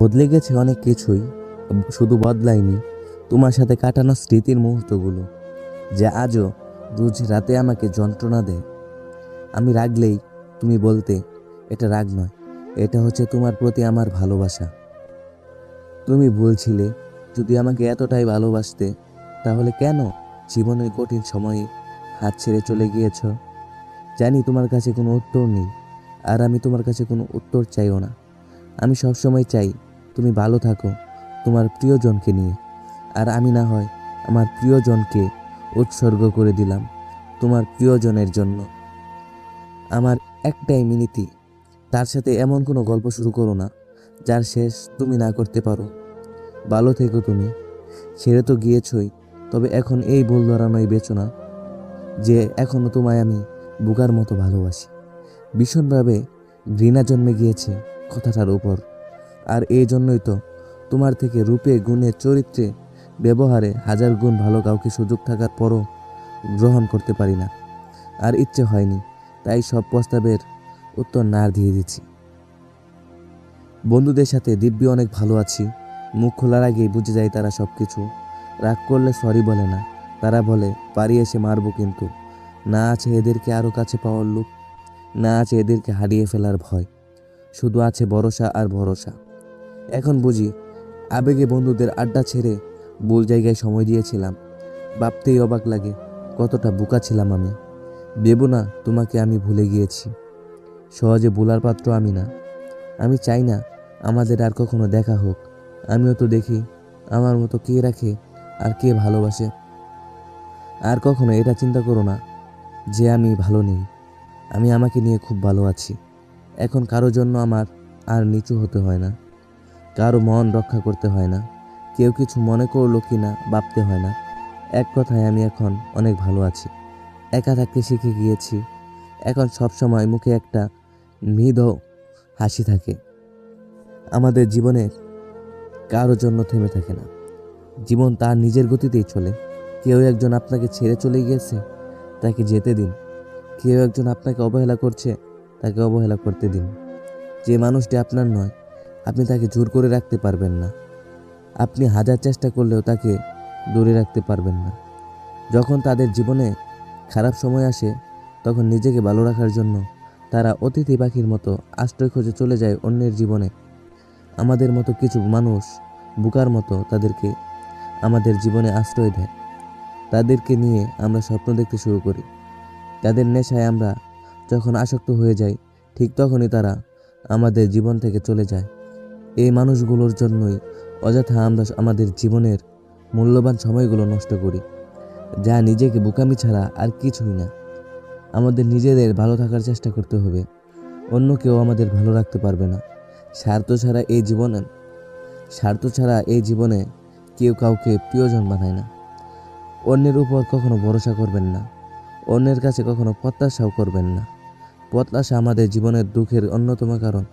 বদলে গেছে অনেক কিছুই, শুধু বদলায়নি তোমার সাথে কাটানো স্মৃতির মুহূর্তগুলো, যা আজও রোজ রাতে আমাকে যন্ত্রণা দেয়। আমি রাগলেই তুমি বলতে, এটা রাগ নয়, এটা হচ্ছে তোমার প্রতি আমার ভালোবাসা। তুমি বলছিলে, যদি আমাকে এতটাই ভালোবাসতে, তাহলে কেন জীবনের কঠিন সময়ে হাত ছেড়ে চলে গিয়েছ? জানি তোমার কাছে কোনো উত্তর নেই, আর আমি তোমার কাছে কোনো উত্তর চাইও না। আমি সবসময় চাই তুমি ভালো থাকো তোমার প্রিয়জনকে নিয়ে। আর আমি না হয় আমার প্রিয়জনকে উৎসর্গ করে দিলাম তোমার প্রিয়জনের জন্য। আমার একটাই মিনিতি, তার সাথে এমন কোনো গল্প শুরু করো না, যার শেষ তুমি না করতে পারো। ভালো থেকো তুমি, ছেড়ে তো গিয়েছই, তবে এখন এই ভুল ধরানোই বেচো না, যে এখনও তোমায় আমি বুকার মতো ভালোবাসি। ভীষণভাবে ঘৃণা জন্মে গিয়েছে কথাটার উপর। আর এই জন্যই তো তোমার থেকে রূপে, গুণে, চরিত্রে, ব্যবহারে হাজার গুণ ভালো কাউকে সুযোগ থাকার পরও গ্রহণ করতে পারি না। আর ইচ্ছে হয়নি, তাই সব প্রস্তাবের উত্তর না দিয়ে দিচ্ছি। বন্ধুদের সাথে দিব্যি অনেক ভালো আছি। মুখ খোলার আগেই বুঝে যায় তারা সব কিছু রাগ করলে সরি বলে না, তারা বলে, পারি এসে মারবো কিন্তু। না আছে এদেরকে আরও কাছে পাওয়ার লোক, না আছে এদেরকে হারিয়ে ফেলার ভয়। শুধু আছে ভরসা আর ভরসা। এখন বুঝি আবেগে বন্ধুদের আড্ডা ছেড়ে ভুল জায়গায় সময় দিয়েছিলাম। ভাবতেই অবাক লাগে কতটা বোকা ছিলাম আমি। ভেবো না তোমাকে আমি ভুলে গিয়েছি। সহজে ভোলার পাত্র আমি না। আমি চাই না আমাদের আর কখনো দেখা হোক। আমিও তো দেখি আমার মতো কে রাখে আর কে ভালোবাসে। আর কখনো এটা চিন্তা করো না যে আমি ভালো নেই। আমি আমাকে নিয়ে খুব ভালো আছি। এখন কারও জন্য আমার আর নিচু হতে হয় না। কারও মন রক্ষা করতে হয় না। কেউ কিছু মনে করল কি না ভাবতে হয় না। এক কথায় আমি এখন অনেক ভালো আছি। একা থাকতে শিখে গিয়েছি। এখন সব সময় মুখে একটা মৃদ হাসি থাকে। আমাদের জীবনের কারও জন্য থেমে থাকে না। জীবন তার নিজের গতিতেই চলে। কেউ একজন আপনাকে ছেড়ে চলে গিয়েছে, তাকে যেতে দিন। কেউ একজন আপনাকে অবহেলা করছে, তাকে অবহেলা করতে দিন। যে মানুষটি আপনার নয় আপনি তাকে জোর করে রাখতে পারবেন না। আপনি হাজার চেষ্টা করলেও তাকে দূরে রাখতে পারবেন না। যখন তাদের জীবনে খারাপ সময় আসে, তখন নিজেকে ভালো রাখার জন্য তারা অতিথি পাখির মতো আশ্রয় খোঁজে চলে যায় অন্যের জীবনে। আমাদের মতো কিছু মানুষ বুকার মতো তাদেরকে আমাদের জীবনে আশ্রয় দেয়। তাদেরকে নিয়ে আমরা স্বপ্ন দেখতে শুরু করি। তাদের নেশায় আমরা যখন আসক্ত হয়ে যাই, ঠিক তখনই তারা আমাদের জীবন থেকে চলে যায়। এই মানুষগুলোর জন্যই অযথা আমরা আমাদের জীবনের মূল্যবান সময়গুলো নষ্ট করি, যা নিজেকে বোকামি ছাড়া আর কিছুই না। আমাদের নিজেদের ভালো থাকার চেষ্টা করতে হবে, অন্য কেউ আমাদের ভালো রাখতে পারবে না। স্বার্থ ছাড়া এই জীবনে, স্বার্থ ছাড়া এই জীবনে কেউ কাউকে প্রিয়জন বানায় না। অন্যের উপর কখনো ভরসা করবেন না, অন্যের কাছে কখনো প্রত্যাশাও করবেন না। প্রত্যাশা আমাদের জীবনের দুঃখের অন্যতম কারণ।